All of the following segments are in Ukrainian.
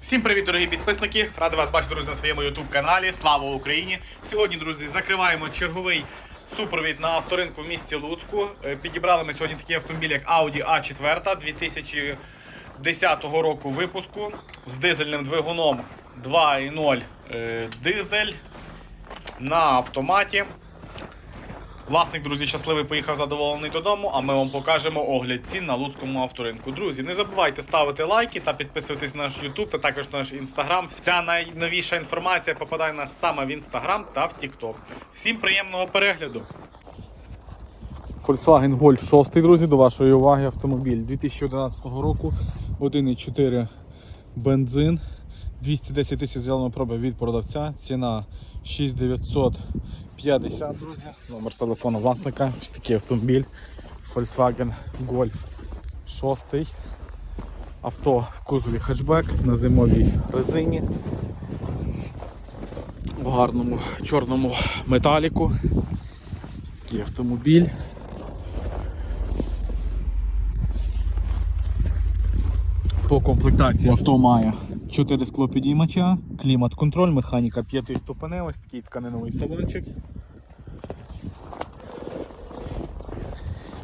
Всім привіт, дорогі підписники! Радий вас бачити, друзі, на своєму YouTube каналі. Слава Україні! Сьогодні, друзі, закриваємо черговий супровід на авторинку в місті Луцьку. Е, Підібрали ми сьогодні такий автомобіль, як Audi A4 2010 року випуску з дизельним двигуном 2.0 е, дизель на автоматі. Власник, друзі, щасливий поїхав задоволений додому, а ми вам покажемо огляд цін на Луцькому авторинку. Друзі, не забувайте ставити лайки та підписуватись на наш YouTube та також на наш Instagram. Вся найновіша інформація попадає нас саме в Instagram та в TikTok. Всім приємного перегляду! Volkswagen Golf 6, друзі, до вашої уваги автомобіль 2011 року, 1,4 бензин, 210 тисяч зеленого проби від продавця, ціна 6950, друзі, номер телефону власника, ось такий автомобіль Volkswagen Golf 6. Авто в кузові хетчбек на зимовій резині, в гарному чорному металіку. Ось такий автомобіль. По комплектації авто має 4 склопідіймача, клімат-контроль, механіка 5 ступенева, такий тканиновий салончик.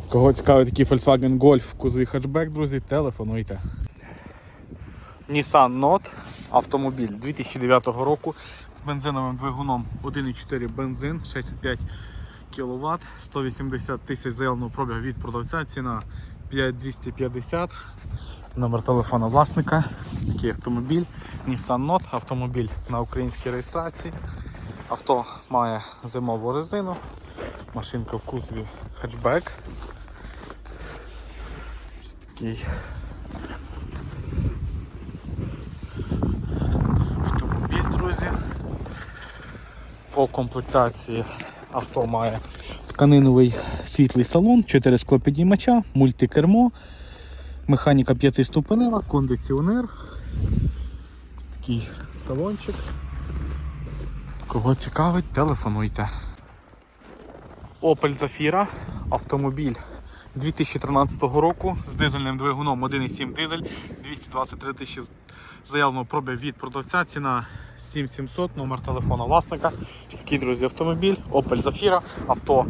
Кого цікавить такий Volkswagen Golf кузові хетчбек, друзі, телефонуйте. Nissan Note автомобіль 2009 року з бензиновим двигуном 1,4 бензин, 65 кВт, 180 тисяч заявленого пробігу від продавця, ціна 5250. Номер телефона власника. Ось такий автомобіль. Nissan Note, автомобіль на українській реєстрації. Авто має зимову резину, машинка в кузові хетчбек. Ось такий автомобіль, друзі. По комплектації авто має тканиновий світлий салон, 4 склопідіймача, мультикермо. Механіка п'ятиступенева, кондиціонер. Ось такий салончик. Кого цікавить, телефонуйте. Opel Zafira, автомобіль 2013 року з дизельним двигуном 1,7 дизель, 223 тисячі заявленого пробігу від продавця, ціна 7700, номер телефона власника. Ось такий, друзі, автомобіль, Opel Zafira, авто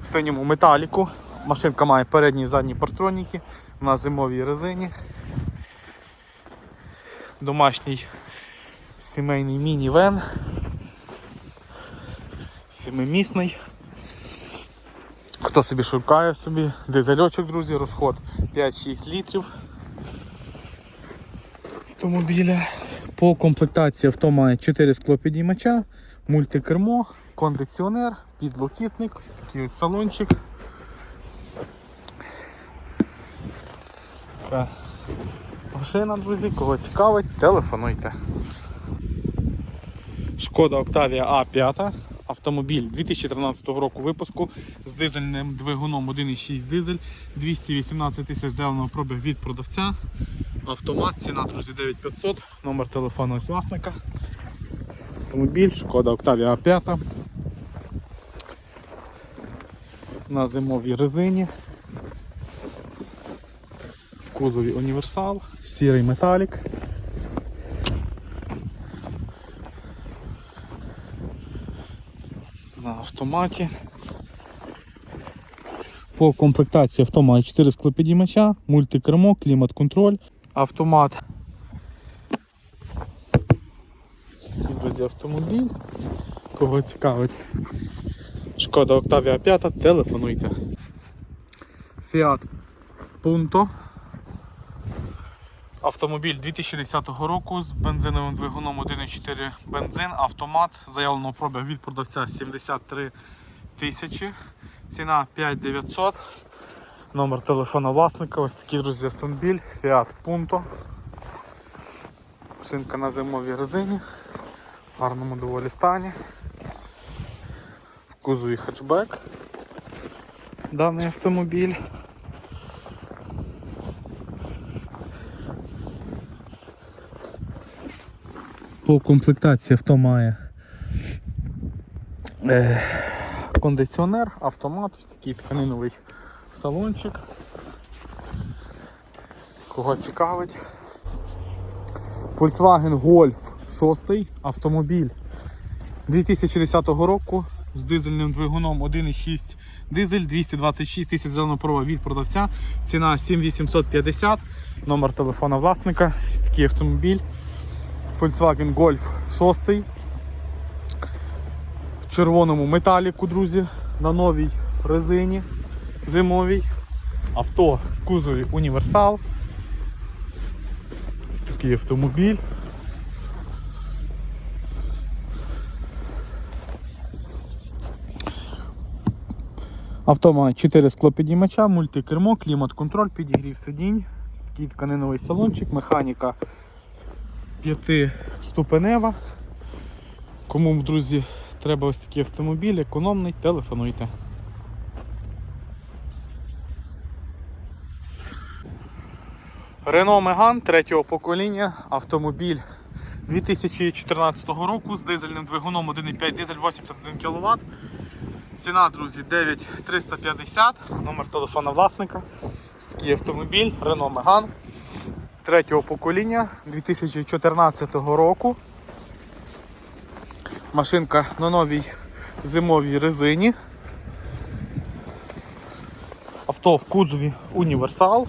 в синьому металіку. Машинка має передні і задні партроніки на зимовій резині. Домашній сімейний міні-вен. Семимісний. Хто собі шукає собі, дизельочок, друзі, розход 5-6 літрів автомобіля. По комплектації авто має 4 склопідіймача, мультикермо, кондиціонер, підлокітник, ось такий ось салончик. Така машина, друзі, кого цікавить, телефонуйте. Шкода Octavia A5, автомобіль 2013 року випуску з дизельним двигуном 1,6 дизель, 218 тисяч зеленого пробігу від продавця. Автомат, ціна, друзі, 9500, номер телефону ось власника. Автомобіль, шкода Octavia A5. На зимовій резині. Кузові універсал, сірий металік. На автоматі. По комплектації авто має 4 склопідіймача, мультикермо, клімат-контроль, автомат. Друзі, автомобіль. Кого цікавить. Шкода Octavia 5, телефонуйте. Fiat Punto. Автомобіль 2010 року з бензиновим двигуном 1,4 бензин, автомат, заявленого пробігу від продавця 73 тисячі, ціна 5900, номер телефона власника, ось такий друзі автомобіль, Fiat Punto. Шинка на зимовій резині, в гарному доволі стані, в кузові хетчбек даний автомобіль. По комплектації авто має е, кондиціонер, автомат, ось такий тканиновий салончик. Кого цікавить. Volkswagen Golf 6 автомобіль 2010 року з дизельним двигуном 1,6 дизель, 226 тисяч зеленого права від продавця. Ціна 7850, номер телефона власника. Ось такий автомобіль. Volkswagen Golf 6 в червоному металіку, друзі, на новій резині зимовій. Авто в кузові універсал. Ось такий автомобіль. Авто має 4 склопіднімача, мультикермо, клімат-контроль, підігрів сидінь, такий тканиновий салончик, механіка 5-ступенева. Кому, друзі, треба ось такий автомобіль, економний, телефонуйте. Renault Megane третього покоління, автомобіль 2014 року з дизельним двигуном 1,5 дизель 81 кВт. Ціна, друзі, 9350, номер телефона власника. Ось такий автомобіль Renault Megane третього покоління 2014 року. Машинка на новій зимовій резині. Авто в кузові універсал.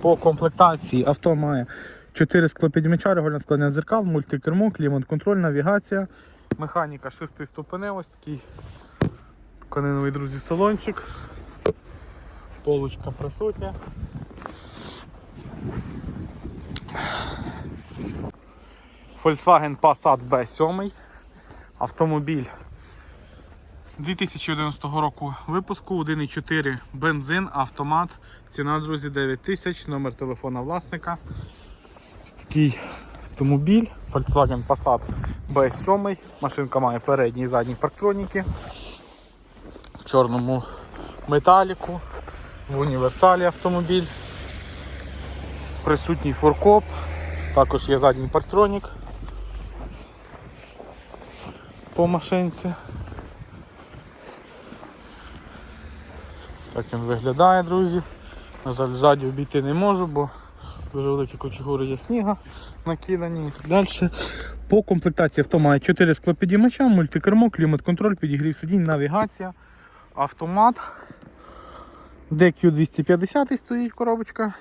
По комплектації авто має 4 склопідміча, регульне складання дзеркал, мультикермо, клімат-контроль, навігація, механіка 6 ступенева, ось такий тканиновий, друзі, салончик. Полочка присутня. Volkswagen Passat B7. Автомобіль 2011 року випуску 1,4 бензин, автомат. Ціна, друзі, 9 тисяч, номер телефона власника. Ось такий автомобіль Volkswagen Passat B7. Машинка має передні і задні парктроніки. В чорному металіку, в універсалі автомобіль. Присутній форкоп, також є задній парктронік по машинці. Так він виглядає, друзі. На жаль, ззаді обійти не можу, бо дуже великі кочугури є сніга накидані і так далі. По комплектації авто має 4 склопідіймача, мультикермо, клімат-контроль, підігрів сидінь, навігація, автомат. DQ250 стоїть коробочка.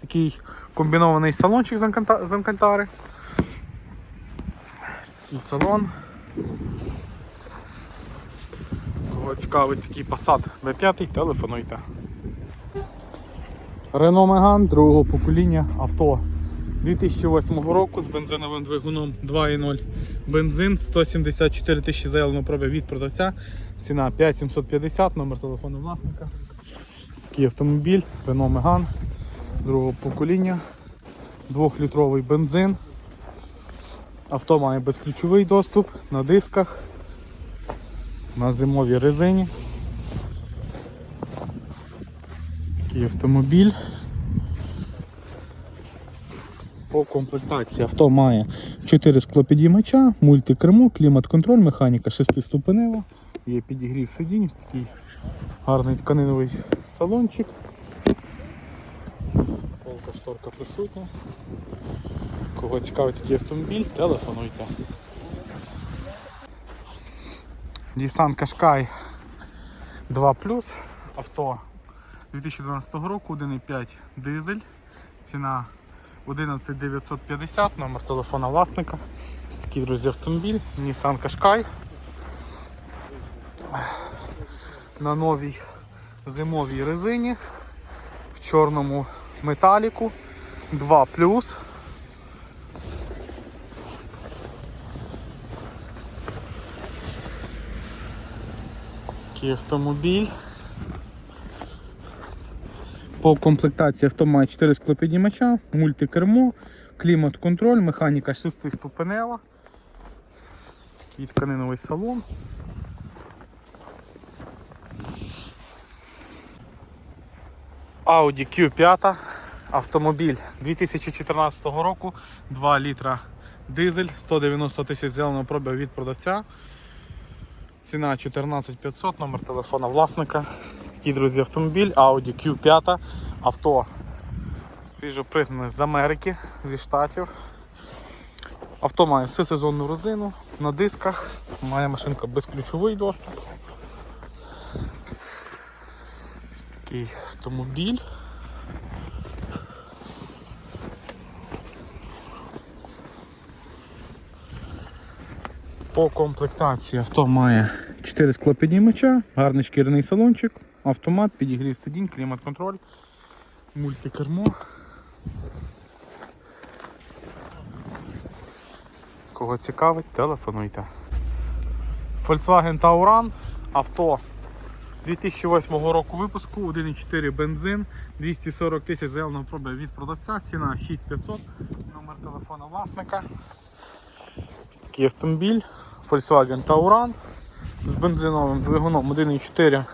Такий комбінований салончик з Анкантари. Такий салон. Кого цікавить такий Passat B5, телефонуйте. Renault Megane другого покоління авто 2008 року з бензиновим двигуном 2.0 бензин 174 тисячі заявлено пробіг від продавця. Ціна 5750, номер телефону власника. Ось такий автомобіль Renault Megane другого покоління, 2-літровий бензин. Авто має безключовий доступ на дисках, на зимовій резині. Ось такий автомобіль. По комплектації авто має 4 склопідіймача, мультикермо, клімат-контроль, механіка 6-ступенева, є підігрів сидінь, ось такий гарний тканиновий салончик. Полка шторка присутня. Кого цікавить такий автомобіль, телефонуйте. Nissan Qashqai 2 авто 2012 року, 1,5 дизель, ціна 11950, номер телефона власника. Ось такий, друзі, автомобіль, Nissan Qashqai. На новій зимовій резині, в чорному металіку 2 Такий автомобіль. По комплектації авто має 4 склопіднімача, мультикермо, клімат-контроль, механіка 6 ступенева. Тканиновий салон. Audi Q5 Автомобіль 2014 року, 2 літра дизель, 190 тисяч зеленого пробігу від продавця. Ціна 14500, номер телефона власника. Такий, друзі, автомобіль Audi Q5. Авто свіжо пригнане з Америки, зі Штатів. Авто має всесезонну резину на дисках, має машинка безключовий доступ. Ось такий автомобіль. По комплектації авто має 4 склопіднімача, гарний шкіряний салончик, автомат, підігрів сидінь, клімат-контроль, мультикермо. Кого цікавить, телефонуйте. Volkswagen Tauran, авто 2008 року випуску, 1,4 бензин, 240 тисяч заявленого пробігу від продавця, ціна 6500, номер телефона власника. Ось такий автомобіль Volkswagen Tauran з бензиновим двигуном 1,4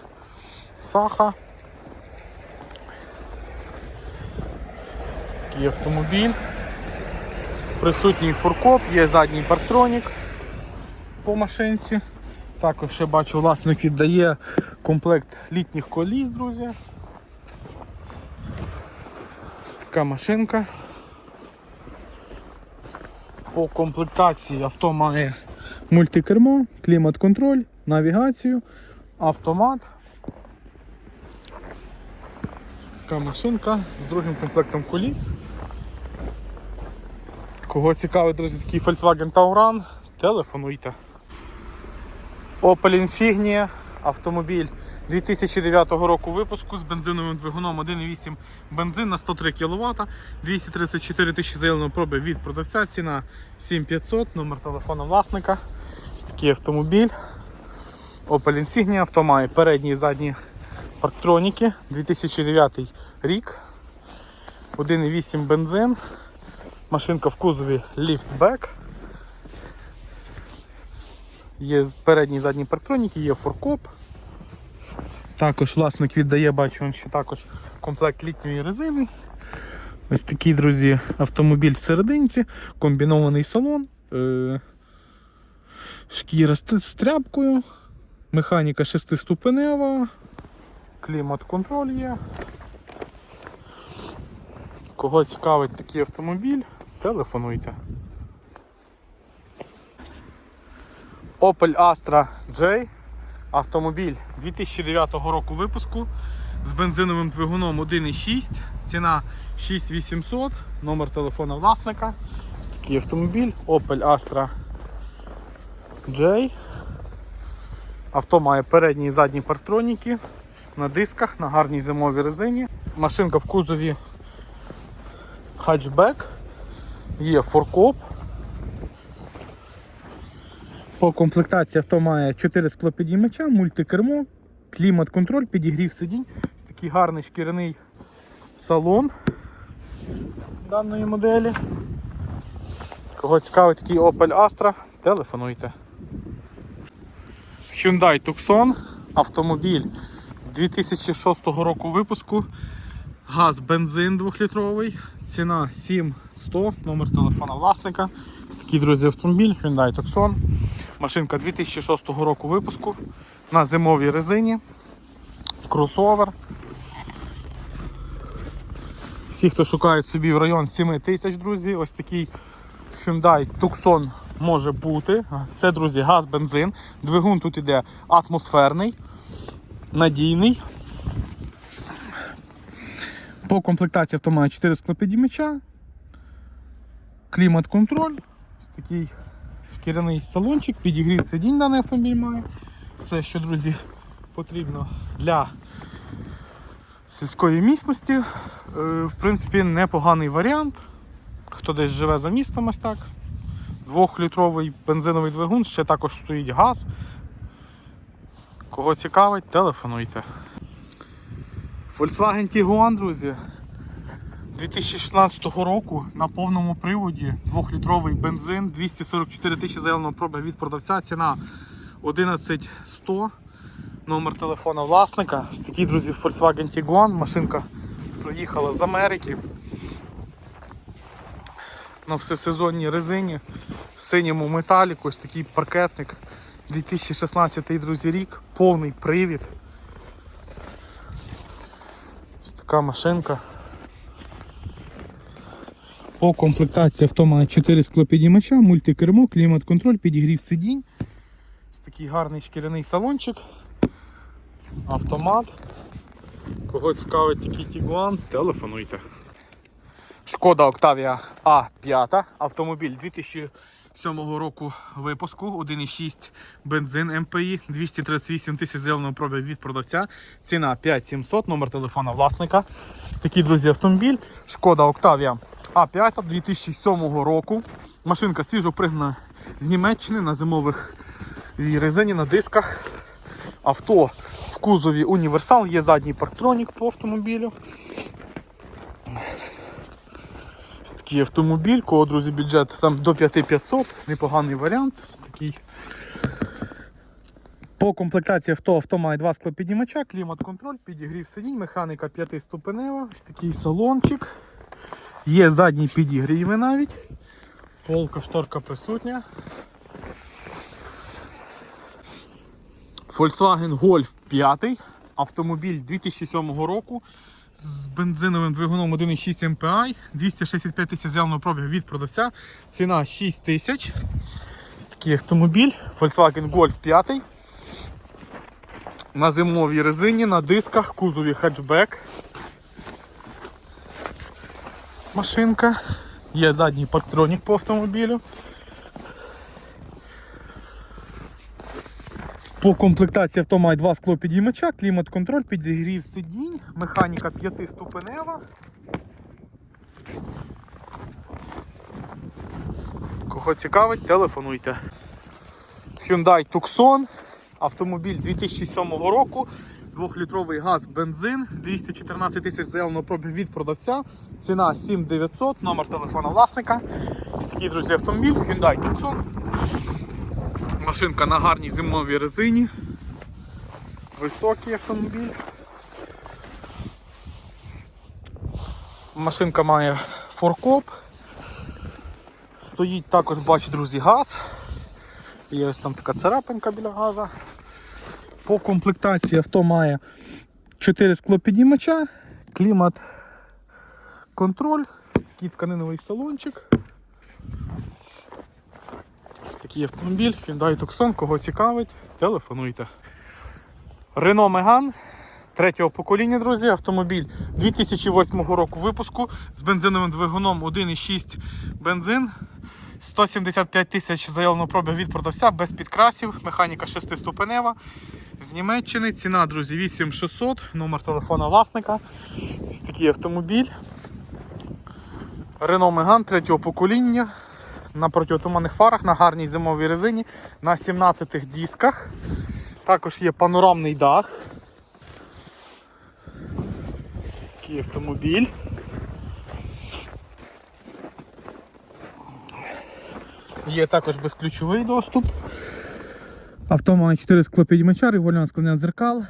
Саха. Ось такий автомобіль. Присутній фуркоп, є задній парктронік по машинці. Також ще бачу, власник віддає комплект літніх коліс, друзі. Така машинка. По комплектації авто має мультикермо, клімат-контроль, навігацію, автомат. Така машинка з другим комплектом коліс. Кого цікавить, друзі, такий Volkswagen Tauran, телефонуйте. Opel Insignia, автомобіль 2009 року випуску з бензиновим двигуном 1,8 бензин на 103 кВт, 234 тисячі заявленого проби від продавця, ціна 7500, номер телефона власника. Ось такий автомобіль. Opel Insignia, авто має передні і задні парктроніки, 2009 рік, 1,8 бензин, машинка в кузові ліфтбек. Є передні і задні парктроніки, є форкоп. Також власник віддає, бачу, ще також комплект літньої резини. Ось такий, друзі, автомобіль в серединці, комбінований салон, е- шкіра з тряпкою, механіка шестиступенева, клімат-контроль є. Кого цікавить такий автомобіль, телефонуйте. Opel Astra J. Автомобіль 2009 року випуску з бензиновим двигуном 1,6, ціна 6800, номер телефона власника. Ось такий автомобіль Opel Astra J. Авто має передні і задні парктроніки на дисках, на гарній зимовій резині. Машинка в кузові хатчбек, є форкоп. По комплектації авто має 4 склопідіймача, мультикермо, клімат-контроль, підігрів сидінь. Ось такий гарний шкіряний салон даної моделі. Кого цікавить такий Opel Astra, телефонуйте. Hyundai Tucson, автомобіль 2006 року випуску. Газ бензин 2-літровий, ціна 7100, номер телефона власника. Ось такий, друзі, автомобіль Hyundai Tucson. Машинка 2006 року випуску на зимовій резині. Кросовер. Всі, хто шукає собі в район 7 тисяч, друзі, ось такий Hyundai Tucson може бути. Це, друзі, газ, бензин. Двигун тут іде атмосферний, надійний. По комплектації авто має 4 склопідімача, клімат-контроль, такий шкіряний салончик, підігрів сидінь даний автомобіль має. Все, що, друзі, потрібно для сільської місності. Е, В принципі, непоганий варіант. Хто десь живе за містом, ось так. Двохлітровий бензиновий двигун, ще також стоїть газ. Кого цікавить, телефонуйте. Volkswagen Tiguan, друзі. 2016 року на повному приводі 2-літровий бензин, 244 тисячі заявленого пробігу від продавця, ціна 11100, номер телефона власника. Ось такий, друзі, Volkswagen Tiguan, машинка приїхала з Америки. на всесезонній резині, в синьому металіку, ось такий паркетник. 2016 друзі рік, повний привід. Ось така машинка. По комплектації авто має 4 склопідіймача, мультикермо, клімат-контроль, підігрів сидінь. Ось такий гарний шкіряний салончик. Автомат. Кого цікавить такий Тігуан, телефонуйте. Шкода Octavia A5, автомобіль 2007 року випуску, 1,6 бензин МПІ, 238 тисяч зеленого пробігу від продавця, ціна 5700, номер телефона власника. Ось такий, друзі, автомобіль. Шкода Octavia A5 2007 року. Машинка свіжо пригнана з Німеччини на зимових резині на дисках. Авто в кузові універсал, є задній парктронік по автомобілю. Ось такий автомобіль, кого, друзі, бюджет там до 5500, непоганий варіант. Такий. По комплектації авто авто має два склопіднімача, клімат-контроль, підігрів сидінь, механіка 5 ступенева, ось такий салончик. Є задні підігріви навіть. Полка, шторка присутня. Volkswagen Golf 5, автомобіль 2007 року з бензиновим двигуном 1,6 MPI, 265 тисяч з'явного пробігу від продавця, ціна 6 тисяч. Ось такий автомобіль, Volkswagen Golf 5. На зимовій резині, на дисках, кузові хетчбек. Машинка. Є задній парктронік по автомобілю. По комплектації авто має два склопідіймача, клімат-контроль, підігрів сидінь, механіка 5 ступенева. Кого цікавить, телефонуйте. Hyundai Tucson, автомобіль 2007 року, 2-літровий газ, бензин, 214 тисяч заявленого пробігу від продавця, ціна 7900, номер телефона власника. Ось такий, друзі, автомобіль, Hyundai Tucson. Машинка на гарній зимовій резині. Високий автомобіль. Машинка має форкоп. Стоїть також, бачу, друзі, газ. Є ось там така царапинка біля газа. По комплектації авто має 4 склопідіймача, клімат контроль, такий тканиновий салончик. Ось такий автомобіль, Hyundai Tucson, кого цікавить, телефонуйте. Renault Megane третього покоління, друзі, автомобіль 2008 року випуску з бензиновим двигуном 1,6 бензин. 175 тисяч заявленого пробігу від продавця без підкрасів, механіка 6-ступенева. З Німеччини ціна, друзі, 8600, номер телефона власника. Ось такий автомобіль. Renault Megane третього покоління на протиотуманних фарах, на гарній зимовій резині, на 17 дисках. Також є панорамний дах. Ось Такий автомобіль. Є також безключовий доступ. Авто має 4 склопідіймача, регульоване склення дзеркал,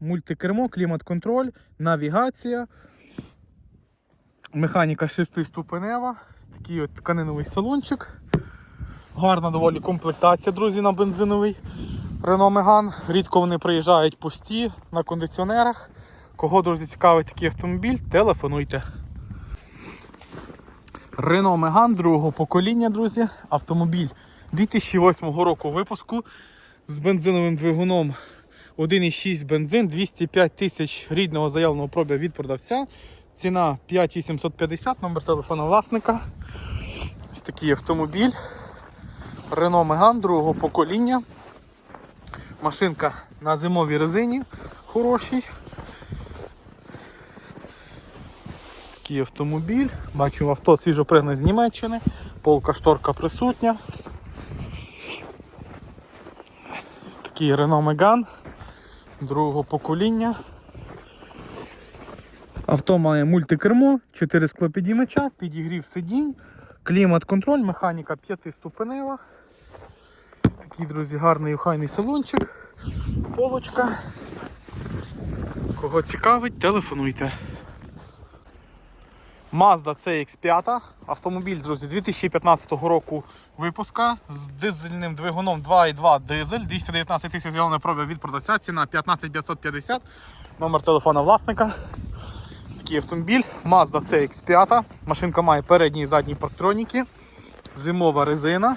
мультикермо, клімат-контроль, навігація. Механіка 6-ступенева, такий от тканиновий салончик. Гарна доволі комплектація, друзі, на бензиновий Renault Megane. Рідко вони приїжджають пусті на кондиціонерах. Кого, друзі, цікавить такий автомобіль, телефонуйте. Renault Megane другого покоління, друзі. Автомобіль 2008 року випуску з бензиновим двигуном 1,6 бензин, 205 тисяч рідного заявленого пробігу від продавця. Ціна 5850, номер телефона власника. Ось такий автомобіль. Renault Megane другого покоління. Машинка на зимовій резині хорошій. Ось такий автомобіль. Бачу авто свіжо пригнане з Німеччини. Полка шторка присутня. Ось такий Renault Megane другого покоління. Авто має мультикермо, 4 склопідіймача, підігрів сидінь, клімат-контроль, механіка 5-ступенева. Ось такий, друзі, гарний охайний салончик, полочка. Кого цікавить, телефонуйте. Mazda CX5. Автомобіль, друзі, 2015 року випуска з дизельним двигуном 2.2 дизель, 219 тисяч зеленої проби від продавця, ціна 15 550, номер телефона власника. Такий автомобіль, Mazda CX5. Машинка має передні і задні парктроніки, зимова резина.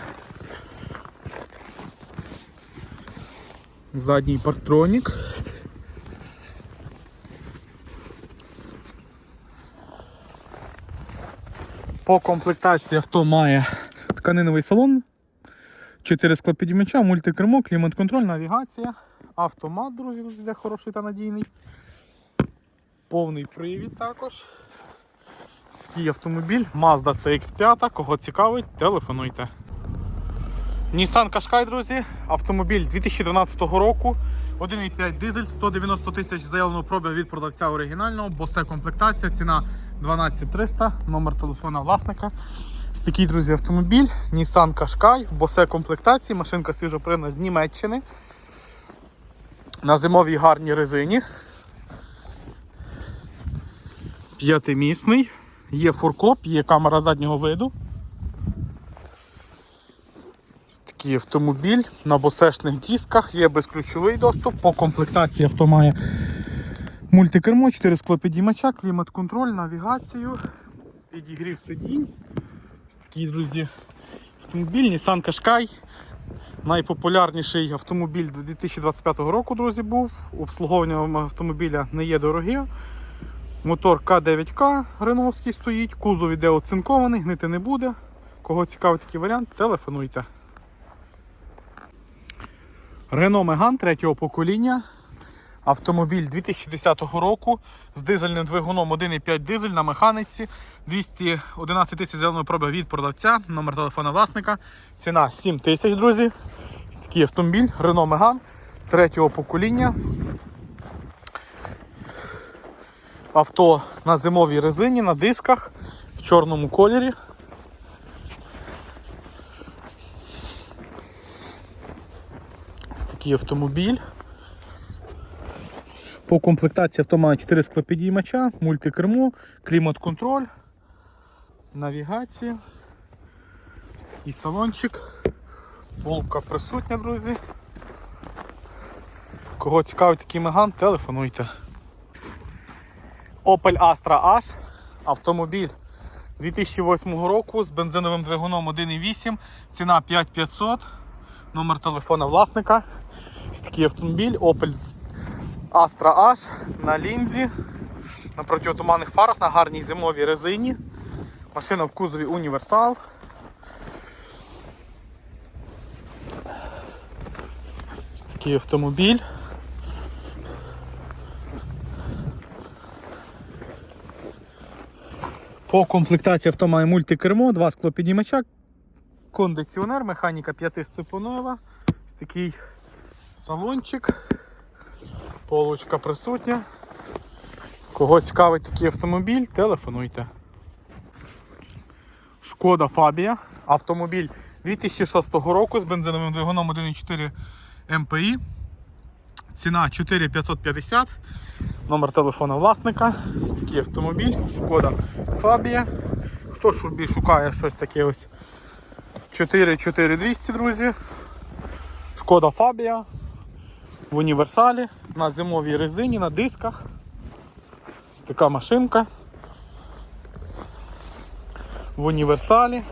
Задній парктронік. По комплектації авто має тканиновий салон, 4 склопідіймача, мультикермо, клімат-контроль, навігація, автомат, друзі, де хороший та надійний. Повний привід також. Такий автомобіль, Mazda CX5, кого цікавить, телефонуйте. Nissan Qashqai, друзі, автомобіль 2012 року. 1,5 дизель, 190 тисяч заявленого пробігу від продавця оригінального, босе комплектація, ціна 12300, номер телефона власника. Ось друзі, автомобіль, Nissan Qashqai, босе комплектації, машинка свіжоприна з Німеччини. На зимовій гарній резині. П'ятимісний. Є фуркоп, є камера заднього виду. Ось Такий автомобіль на босешних дисках, є безключовий доступ. По комплектації авто має мультикермо, 4 склопідіймача, клімат-контроль, навігацію, підігрів сидінь. Ось такий, друзі, автомобіль Nissan Qashqai. Найпопулярніший автомобіль 2025 року, друзі, був. Обслуговування автомобіля не є дороге. Мотор К9К Реновський стоїть, кузов іде оцинкований, гнити не буде. Кого цікавить такий варіант, телефонуйте. Renault Megane третього покоління. Автомобіль 2010 року з дизельним двигуном 1,5 дизель на механіці. 211 тисяч зеленої проби від продавця, номер телефона власника. Ціна 7 тисяч, друзі. Такий автомобіль Renault Megane третього покоління. Авто на зимовій резині, на дисках в чорному кольорі. Такий автомобіль. По комплектації авто має 4 склопідіймача, мультикермо, клімат-контроль, навігація. Такий салончик. Полка присутня, друзі. Кого цікавить такий меган, телефонуйте. Opel Astra H. Автомобіль 2008 року з бензиновим двигуном 1.8, ціна 5500, номер телефона власника. Ось такий автомобіль Opel Astra H на лінзі, на протиотуманних фарах, на гарній зимовій резині. Машина в кузові універсал. Ось такий автомобіль. По комплектації авто має мультикермо, два склопідіймача, кондиціонер, механіка 5-ступенева. Ось такий салончик. Полочка присутня. Кого цікавить такий автомобіль, телефонуйте. Шкода Фабія. Автомобіль 2006 року з бензиновим двигуном 1.4 МПІ. Ціна 4550. Номер телефона власника. Ось такий автомобіль. Шкода Фабія. Хто собі шукає щось таке ось 44200, друзі. Шкода Фабія в універсалі, на зимовій резині, на дисках. Ось така машинка. В універсалі.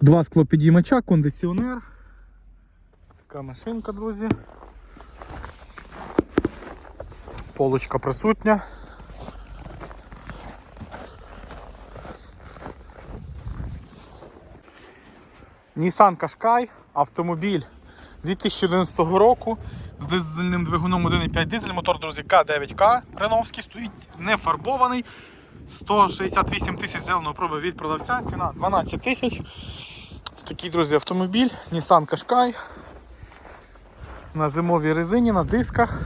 Два склопідіймача, кондиціонер. Ось така машинка, друзі. Полочка присутня. Nissan Qashqai, автомобіль 2011 року з дизельним двигуном 1,5 дизель, мотор, друзі, К9К Реновський стоїть, не фарбований. 168 тисяч зеленого проби від продавця, ціна 12 тисяч. Такий, друзі, автомобіль, Nissan Qashqai. На зимовій резині, на дисках.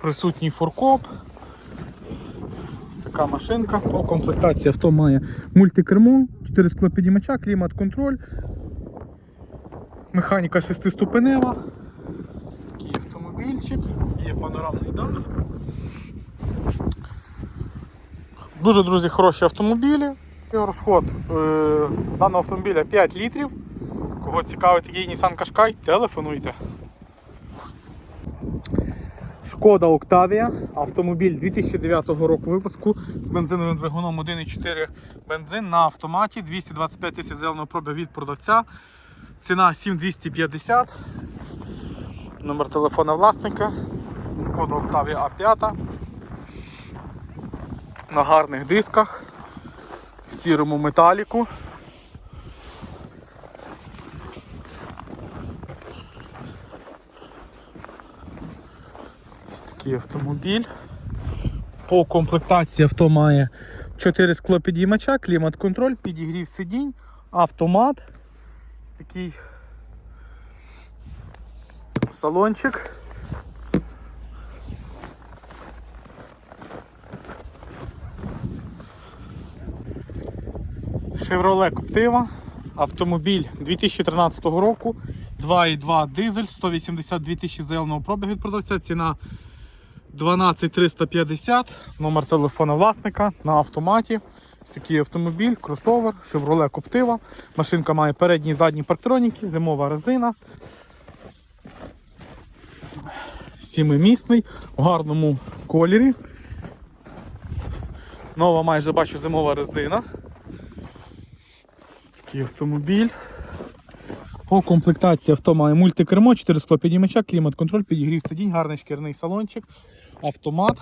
Присутній фуркоп. Ось така машинка. По комплектації авто має мультикермо, 4 склопідіймача, клімат-контроль, механіка 6-ступенева. Ось такий автомобільчик. є панорамний дах. Дуже, друзі, хороші автомобілі. Розход е, даного автомобіля 5 літрів. Кого цікавить такий Nissan Qashqai, телефонуйте. Шкода Октавія, автомобіль 2009 року випуску з бензиновим двигуном 1,4 бензин на автоматі, 225 тисяч зеленого пробігу від продавця. Ціна 7250. Номер телефона власника. Шкода Октавія А5. На гарних дисках. В сірому металіку. Ось такий автомобіль. По комплектації авто має 4 склопідіймача, клімат-контроль, підігрів сидінь, автомат. Ось такий салончик. Chevrolet Captiva. Автомобіль 2013 року. 2,2 дизель, 182 тисячі заявленого пробігу від продавця. Ціна 12350. Номер телефона власника на автоматі. Ось такий автомобіль, кросовер, Chevrolet Captiva. Машинка має передні і задні парктроніки, зимова резина. Сімимісний, в гарному кольорі. Нова майже бачу зимова резина. Ось такий автомобіль. По комплектації авто має мультикермо, 4 склопідіймача, клімат-контроль, підігрів сидінь, гарний шкірний салончик, автомат.